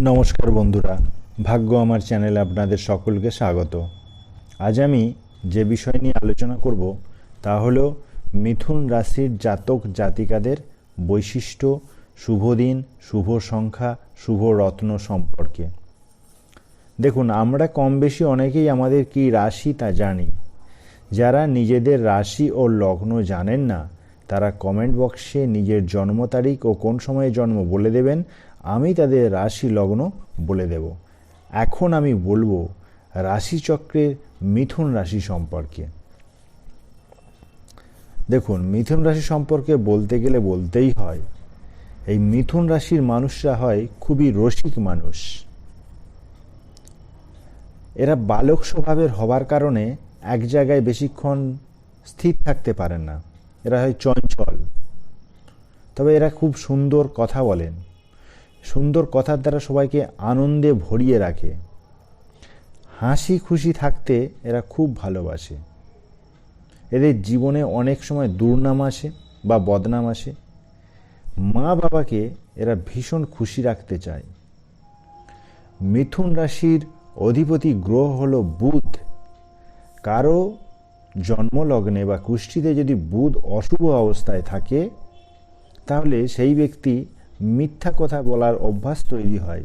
নমস্কার বন্ধুরা, ভাগ্য আমার চ্যানেলে আপনাদের সকলকে স্বাগত। আজ আমি যে বিষয় নিয়ে আলোচনা করব তা হলো মিথুন রাশির জাতক জাতিকাদের বৈশিষ্ট্য, শুভ দিন, শুভ সংখ্যা, শুভ রত্ন সম্পর্কে। দেখুন, আমরা কম বেশি অনেকেই আমাদের কি রাশি তা জানি। যারা নিজেদের রাশি ও লগ্ন জানেন না, তারা কমেন্ট বক্সে নিজের জন্ম তারিখ ও কোন সময়ে জন্ম বলে দেবেন আমি তাদের রাশি লগ্ন বলে দেব। এখন আমি বলব রাশিচক্রের মিথুন রাশি সম্পর্কে। দেখুন, মিথুন রাশি সম্পর্কে বলতে গেলে বলতেই হয়, এই মিথুন রাশির মানুষরা হয় খুবই রসিক মানুষ। এরা বালক স্বভাবের হবার কারণে এক জায়গায় বেশিক্ষণ স্থির থাকতে পারেন না। এরা হয় চঞ্চল। তবে এরা খুব সুন্দর কথা বলেন। সুন্দর কথার দ্বারা সবাইকে আনন্দে ভরিয়ে রাখে। হাসি খুশি থাকতে এরা খুব ভালোবাসে। এদের জীবনে অনেক সময় দুর্নাম আসে বা বদনাম আসে। মা বাবাকে এরা ভীষণ খুশি রাখতে চায়। মিথুন রাশির অধিপতি গ্রহ হলো বুধ। কারও জন্মলগ্নে বা কুষ্ঠিতে যদি বুধ অশুভ অবস্থায় থাকে, তাহলে সেই ব্যক্তি মিথ্যা কথা বলার অভ্যাস তৈরি হয়।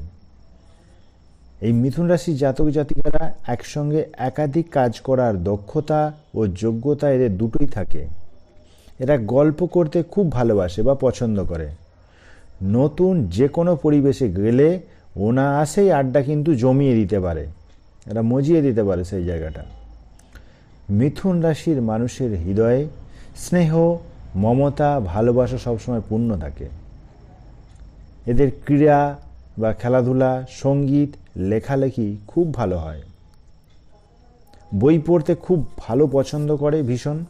এই মিথুন রাশির জাতক জাতিকারা একসঙ্গে একাধিক কাজ করার দক্ষতা ও যোগ্যতা এদের দুটোই থাকে। এরা গল্প করতে খুব ভালোবাসে বা পছন্দ করে। নতুন যে কোনো পরিবেশে গেলে ওনা আসেই আড্ডা কিন্তু জমিয়ে দিতে পারে। এরা মজিয়ে দিতে পারে সেই জায়গাটা। মিথুন রাশির মানুষের হৃদয়ে স্নেহ, মমতা, ভালোবাসা সবসময় পূর্ণ থাকে। এদের ক্রীড়া বা খেলাধুলা, সংগীত, লেখালেখি খুব ভালো হয়। বই পড়তে খুব ভালো পছন্দ করে ভীষণ।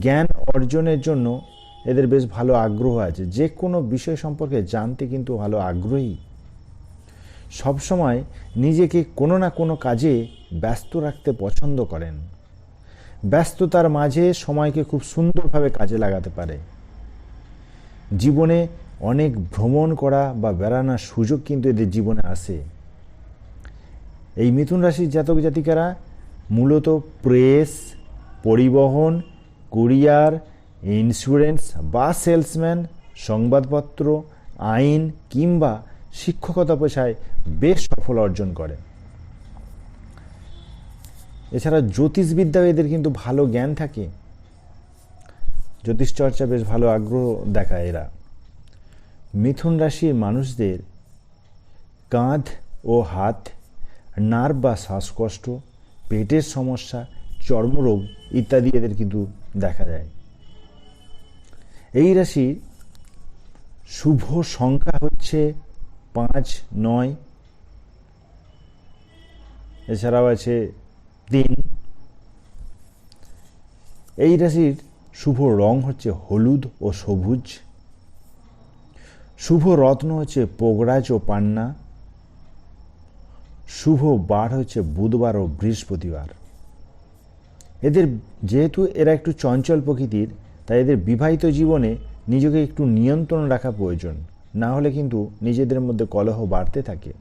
জ্ঞান অর্জনের জন্য এদের বেশ ভালো আগ্রহ আছে। যে কোনো বিষয় সম্পর্কে জানতে কিন্তু ভালো আগ্রহী। সবসময় নিজেকে কোনো না কোনো কাজে ব্যস্ত রাখতে পছন্দ করেন। ব্যস্ততার মাঝে সময়কে খুব সুন্দরভাবে কাজে লাগাতে পারে। জীবনে অনেক ভ্রমণ করা বা বেড়ানোর সুযোগ কিন্তু এদের জীবনে আসে এই মিথুন রাশির জাতক জাতিকারা মূলত প্রেস, পরিবহন, কুরিয়ার, ইন্স্যুরেন্স বা সেলসম্যান, সংবাদপত্র, আইন কিংবা শিক্ষকতা পেশায় বেশ সফল অর্জন করে। এছাড়া জ্যোতিষবিদ্যাও এদের কিন্তু ভালো জ্ঞান থাকে। জ্যোতিষ চর্চা বেশ ভালো আগ্রহ দেখায় এরা। মিথুন রাশির মানুষদের কাঁধ ও হাত, নার্ভ বা শ্বাসকষ্ট, পেটের সমস্যা, চর্মরোগ ইত্যাদি এদের কিন্তু দেখা যায়। এই রাশির শুভ সংখ্যা হচ্ছে পাঁচ, নয়। এছাড়াও আছে তিন। এই রাশির শুভ রং হচ্ছে হলুদ ও সবুজ। শুভ রত্ন হচ্ছে পোগরাজ ও পান্না, শুভ বার হচ্ছে বুধবার ও বৃহস্পতিবার। এদের যেহেতু এরা একটু চঞ্চল প্রকৃতির, তাই এদের বিবাহিত জীবনে নিজেকে একটু নিয়ন্ত্রণ রাখা প্রয়োজন, না হলে কিন্তু নিজেদের মধ্যে কলহ বাড়তে থাকে।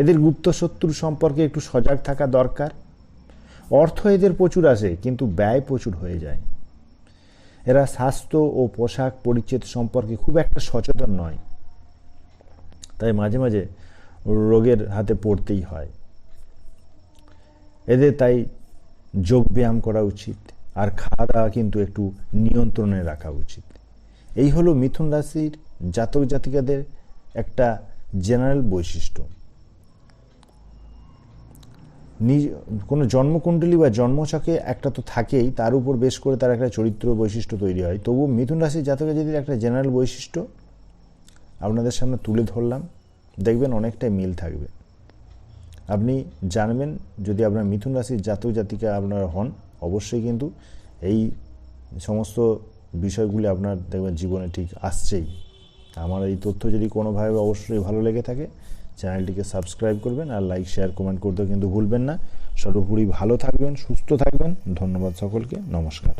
এদের গুপ্ত শত্রুর সম্পর্কে একটু সজাগ থাকা দরকার। অর্থ এদের প্রচুর আসে, কিন্তু ব্যয় প্রচুর হয়ে যায়। এরা স্বাস্থ্য ও পোশাক পরিচ্ছেদ সম্পর্কে খুব একটা সচেতন নয়। তাই মাঝে মাঝে রোগের হাতে পড়তেই হয়। এদের তাই যোগ ব্যায়াম করা উচিত আর খাওয়া দাওয়া কিন্তু একটু নিয়ন্ত্রণে রাখা উচিত। এই হলো মিথুন রাশির জাতক জাতিকাদের একটা জেনারেল বৈশিষ্ট্য। নিজ, কোনো জন্মকুণ্ডলী বা জন্মছকে একটা তো থাকেই, তার উপর বেশ করে তার একটা চরিত্র বৈশিষ্ট্য তৈরি হয়। তবু মিথুন রাশির জাতকের যদি একটা জেনারেল বৈশিষ্ট্য আপনাদের সামনে তুলে ধরলাম, দেখবেন অনেকটাই মিল থাকবে। আপনি জানবেন, যদি আপনার মিথুন রাশির জাতক জাতিকা আপনার হন, অবশ্যই কিন্তু এই সমস্ত বিষয়গুলি আপনার দেখবেন জীবনে ঠিক আসছেই। আমার এই তথ্য যদি কোনোভাবে অবশ্যই ভালো লেগে থাকে চ্যানেলটিকে সাবস্ক্রাইব করবেন আর লাইক, শেয়ার, কমেন্ট করতেও কিন্তু ভুলবেন না। সর্বোপরি ভালো থাকবেন, সুস্থ থাকবেন। ধন্যবাদ সকলকে। নমস্কার।